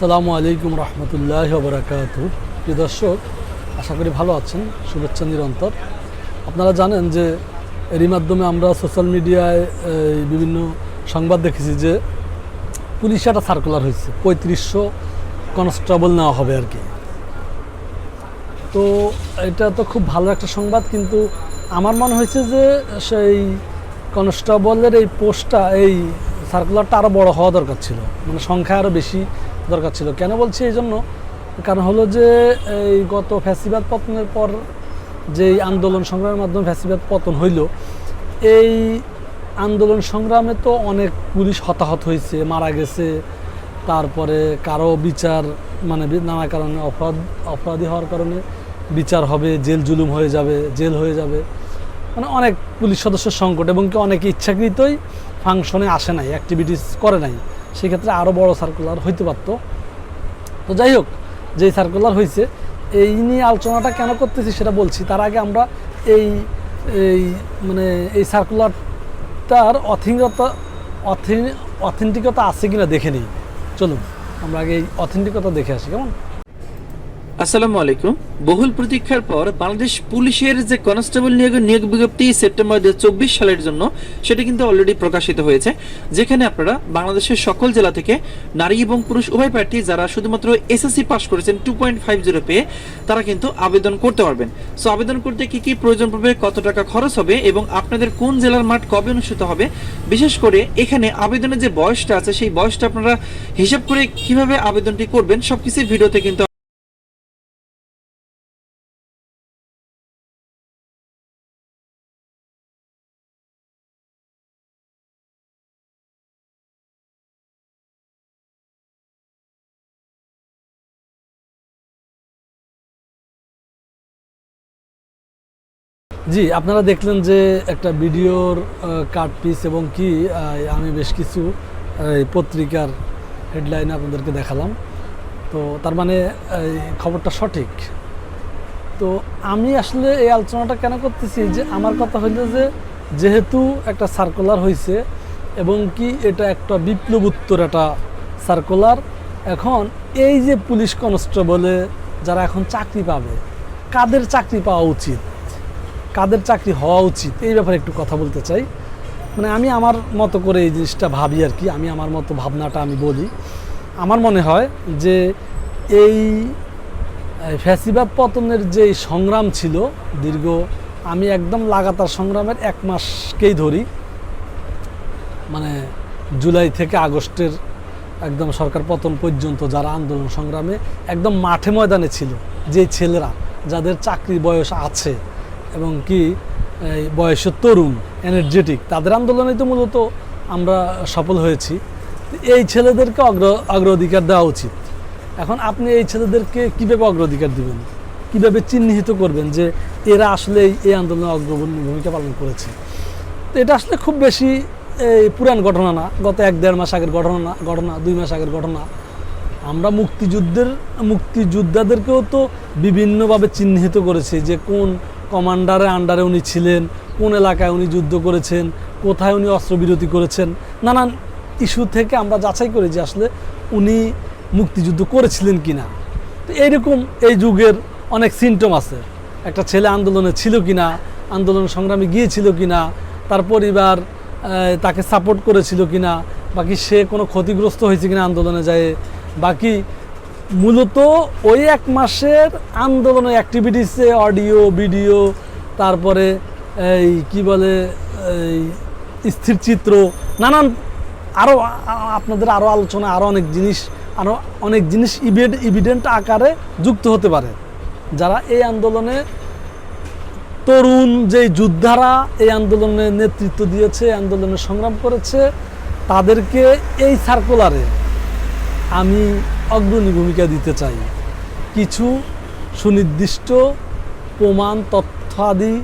আসসালামু আলাইকুম রহমতুল্লাহ বরাকাত প্রিয় দর্শক, আশা করি ভালো আছেন। শুভেচ্ছা নিরন্তর। আপনারা জানেন যে এরই মাধ্যমে আমরা সোশ্যাল মিডিয়ায় বিভিন্ন সংবাদ দেখেছি যে পুলিশে একটা সার্কুলার হয়েছে, পঁয়ত্রিশশো কনস্টেবল নেওয়া হবে আর কি। তো এটা তো খুব ভালো একটা সংবাদ, কিন্তু আমার মনে হয়েছে যে সেই কনস্টেবলের এই পোস্টটা, এই সার্কুলারটা আরও বড় হওয়া দরকার ছিল। মানে সংখ্যা আরও বেশি দরকার ছিল। কেন বলছি এই জন্য? কারণ হলো যে, এই গত ফ্যাসিবাদ পতনের পর যেই আন্দোলন সংগ্রামের মাধ্যমে ফ্যাসিবাদ পতন হইল, এই আন্দোলন সংগ্রামে তো অনেক পুলিশ হতাহত হয়েছে, মারা গেছে। তারপরে কারও বিচার মানে নানা কারণে অপরাধ, অপরাধী হওয়ার কারণে বিচার হবে, জেল জুলুম হয়ে যাবে, জেল হয়ে যাবে। মানে অনেক পুলিশ সদস্যের সংকট, এবং কি অনেকে ইচ্ছাকৃতই ফাংশনে আসে নাই, অ্যাক্টিভিটিস করে নাই। সেক্ষেত্রে আরও বড় সার্কুলার হইতে পারত। তো যাই হোক, যেই সার্কুলার হয়েছে এই নিয়ে আলোচনাটা কেন করতেছি সেটা বলছি। তার আগে আমরা এই এই মানে এই সার্কুলারটার অথেন্টিকতা অথেন্টিকতা আছে কিনা দেখে নিই। চলুন, আমরা আগে এই অথেন্টিকতা দেখে আসি, কেমন? আসসালামু আলাইকুম। বহুল প্রতীক্ষার পর বাংলাদেশ পুলিশের যে কনস্টেবল নিয়োগের নিয়োগ বিজ্ঞপ্তি সেপ্টেম্বর দু সালের জন্য, সেটা কিন্তু অলরেডি প্রকাশিত হয়েছে। যেখানে আপনারা বাংলাদেশের সকল জেলা থেকে নারী এবং পুরুষ উভয় প্রার্থী যারা শুধুমাত্র এসএসসি পাস করেছেন টু পয়েন্ট ফাইভ জিরো পেয়ে, তারা কিন্তু আবেদন করতে পারবেন। সো আবেদন করতে কি কি প্রয়োজন পড়বে, কত টাকা খরচ হবে এবং আপনাদের কোন জেলার মাঠ কবে অনুষ্ঠিত হবে, বিশেষ করে এখানে আবেদনের যে বয়সটা আছে, সেই বয়সটা আপনারা হিসাব করে কীভাবে আবেদনটি করবেন, সবকিছু ভিডিওতে কিন্তু জি, আপনারা দেখলেন যে একটা ভিডিওর কাট পিস এবং কি আমি বেশ কিছু পত্রিকার হেডলাইন আপনাদেরকে দেখালাম। তো তার মানে খবরটা সঠিক। তো আমি আসলে এই আলোচনাটা কেন করতেছি যে আমার কথা হইল যে, যেহেতু একটা সার্কুলার হয়েছে এবং কি এটা একটা বিপ্লবোত্তর একটা সার্কুলার এখন এই যে পুলিশ কনস্টেবলে যারা এখন চাকরি পাবে, কাদের চাকরি পাওয়া উচিত? কাদের চাকরি হওয়া উচিত? এই ব্যাপারে একটু কথা বলতে চাই। মানে আমি আমার মতো করে এই জিনিসটা ভাবি আর কি, আমি আমার মতো ভাবনাটা আমি বলি। আমার মনে হয় যে এই ফ্যাসিবাদ পতনের যে সংগ্রাম ছিল দীর্ঘ, আমি একদম লাগাতার সংগ্রামের এক মাসকেই ধরি। মানে জুলাই থেকে আগস্টের একদম সরকার পতন পর্যন্ত যারা আন্দোলন সংগ্রামে একদম মাঠে ময়দানে ছিল, যে ছেলেরা, যাদের চাকরি বয়স আছে এবং কি বয়সের তরুণ এনার্জেটিক তাদের আন্দোলনে তো মূলত আমরা সফল হয়েছি। এই ছেলেদেরকে অগ্র, অগ্রাধিকার দেওয়া উচিত। এখন আপনি এই ছেলেদেরকে কীভাবে অগ্রাধিকার দিবেন? কীভাবে চিহ্নিত করবেন যে এরা আসলে এই আন্দোলনে অগ্রগণ্য ভূমিকা পালন করেছে? তো এটা আসলে খুব বেশি, এই পুরান ঘটনা না। গত এক দেড় মাস আগের ঘটনা না, ঘটনা, দুই মাস আগের ঘটনা। আমরা মুক্তিযুদ্ধের, মুক্তিযোদ্ধাদেরকেও তো বিভিন্নভাবে চিহ্নিত করেছি যে কোন কমান্ডারের আন্ডারে উনি ছিলেন, কোন এলাকায় উনি যুদ্ধ করেছেন, কোথায় উনি অস্ত্রবিরতি করেছেন, নানান ইস্যু থেকে আমরা যাচাই করি যে আসলে উনি মুক্তিযুদ্ধ করেছিলেন কি না তো এইরকম এই যুগের অনেক সিমটম আছে। একটা ছেলে আন্দোলনে ছিল কিনা, আন্দোলন সংগ্রামে গিয়েছিল কি না তার পরিবার তাকে সাপোর্ট করেছিল কি না বাকি সে কোনো ক্ষতিগ্রস্ত হয়েছে কিনা আন্দোলনে যায়, বাকি মূলত ওই এক মাসের আন্দোলনের অ্যাক্টিভিটিসে অডিও ভিডিও তারপরে এই কি বলে, এই স্থির চিত্র, নানান আরও আপনাদের আরও আলোচনা আরও অনেক জিনিস আরও অনেক জিনিস ইভিড ইভিডেন্ট আকারে যুক্ত হতে পারে। যারা এই আন্দোলনে তরুণ, যেই যোদ্ধারা এই আন্দোলনে নেতৃত্ব দিয়েছে আন্দোলনে সংগ্রাম করেছে, তাদেরকে এই সার্কুলারে আমি অগ্রণী ভূমিকা দিতে চাই। কিছু সুনির্দিষ্ট প্রমাণ, তথ্যাদি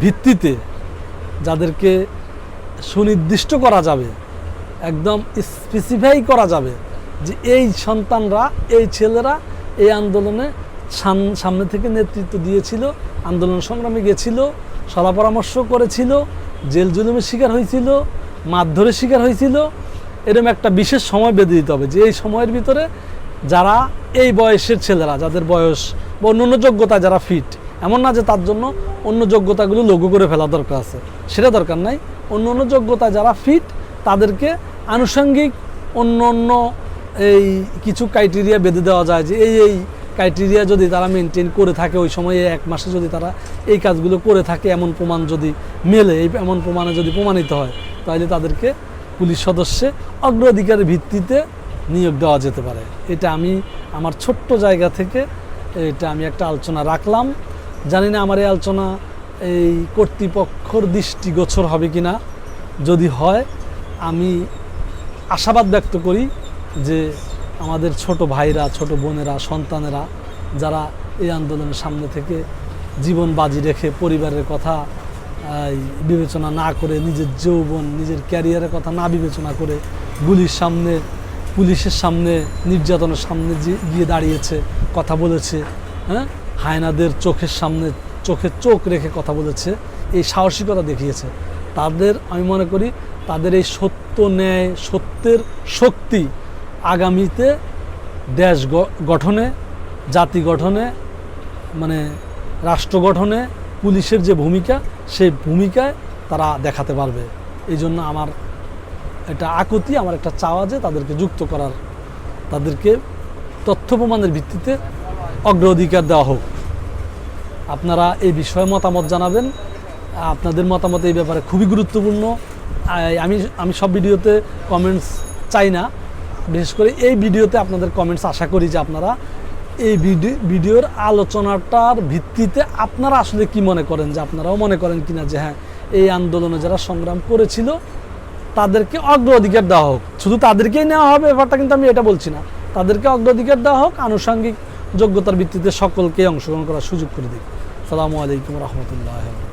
ভিত্তিতে যাদেরকে সুনির্দিষ্ট করা যাবে, একদম স্পেসিফাই করা যাবে যে এই সন্তানরা, এই ছেলেরা এই আন্দোলনে সাম- সামনে থেকে নেতৃত্ব দিয়েছিল, আন্দোলন সংগ্রামে গেছিল সলা পরামর্শ করেছিল, জেল জুলুমের শিকার হয়েছিল, মারধরের শিকার হয়েছিল এরকম একটা বিশেষ সময় বেঁধে দিতে হবে যে এই সময়ের ভিতরে যারা এই বয়সের ছেলেরা, যাদের বয়স বা অন্য যোগ্যতা যারা ফিট এমন না যে তার জন্য অন্য যোগ্যতাগুলো লঘু করে ফেলা দরকার আছে। সেটা দরকার নাই। অন্য অন্য যোগ্যতা যারা ফিট তাদেরকে আনুষঙ্গিক অন্য অন্য এই কিছু ক্রাইটেরিয়া বেঁধে দেওয়া যায় যে এই এই ক্রাইটেরিয়া যদি তারা মেনটেন করে থাকে, ওই সময়ে এক মাসে যদি তারা এই কাজগুলো করে থাকে, এমন প্রমাণ যদি মেলে, এই এমন প্রমাণে যদি প্রমাণিত হয়, তাহলে তাদেরকে পুলিশ সদস্যে অগ্রাধিকারের ভিত্তিতে নিয়োগ দেওয়া যেতে পারে। এটা আমি আমার ছোট্ট জায়গা থেকে এটা আমি একটা আলোচনা রাখলাম। জানি না আমার এই আলোচনা এই কর্তৃপক্ষর দৃষ্টিগোচর হবে কি না যদি হয়, আমি আশাবাদ ব্যক্ত করি যে আমাদের ছোট ভাইরা, ছোট বোনেরা, সন্তানেরা যারা এই আন্দোলনের সামনে থেকে জীবন বাজি রেখে পরিবারের কথা বিবেচনা না করে, নিজের যৌবন, নিজের ক্যারিয়ারের কথা না বিবেচনা করে গুলির সামনে, পুলিশের সামনে, নির্যাতনের সামনে গিয়ে দাঁড়িয়েছে, কথা বলেছে হ্যাঁ? হায়নাদের চোখের সামনে চোখে চোখ রেখে কথা বলেছে, এই সাহসিকতা দেখিয়েছে। তাদের, আমি মনে করি, তাদের এই সত্য ন্যায়, সত্যের শক্তি আগামীতে দেশ গঠনে, জাতি গঠনে মানে রাষ্ট্র গঠনে পুলিশের যে ভূমিকা, সেই ভূমিকায় তারা দেখাতে পারবে। এই জন্য আমার এটা আকুতি, আমার একটা চাওয়া যে তাদেরকে যুক্ত করার, তাদেরকে তথ্য প্রমাণের ভিত্তিতে অগ্রাধিকার দেওয়া হোক। আপনারা এই বিষয়ে মতামত জানাবেন। আপনাদের মতামত এই ব্যাপারে খুবই গুরুত্বপূর্ণ। আমি আমি সব ভিডিওতে কমেন্টস চাই না। বিশেষ করে এই ভিডিওতে আপনাদের কমেন্টস আশা করি যে আপনারা এই ভিডিও ভিডিওর আলোচনাটার ভিত্তিতে আপনারা আসলে কি মনে করেন যে আপনারাও মনে করেন কিনা যে হ্যাঁ এই আন্দোলনে যারা সংগ্রাম করেছিল, তাদেরকে অগ্রাধিকার দেওয়া হোক। শুধু তাদেরকেই নেওয়া হবে, ব্যাপারটা কিন্তু আমি এটা বলছি না। তাদেরকে অগ্রাধিকার দেওয়া হোক, আনুষঙ্গিক যোগ্যতার ভিত্তিতে সকলকে অংশগ্রহণ করার সুযোগ করে দিক। সালামু আলাইকুম রহমতুল্লাহ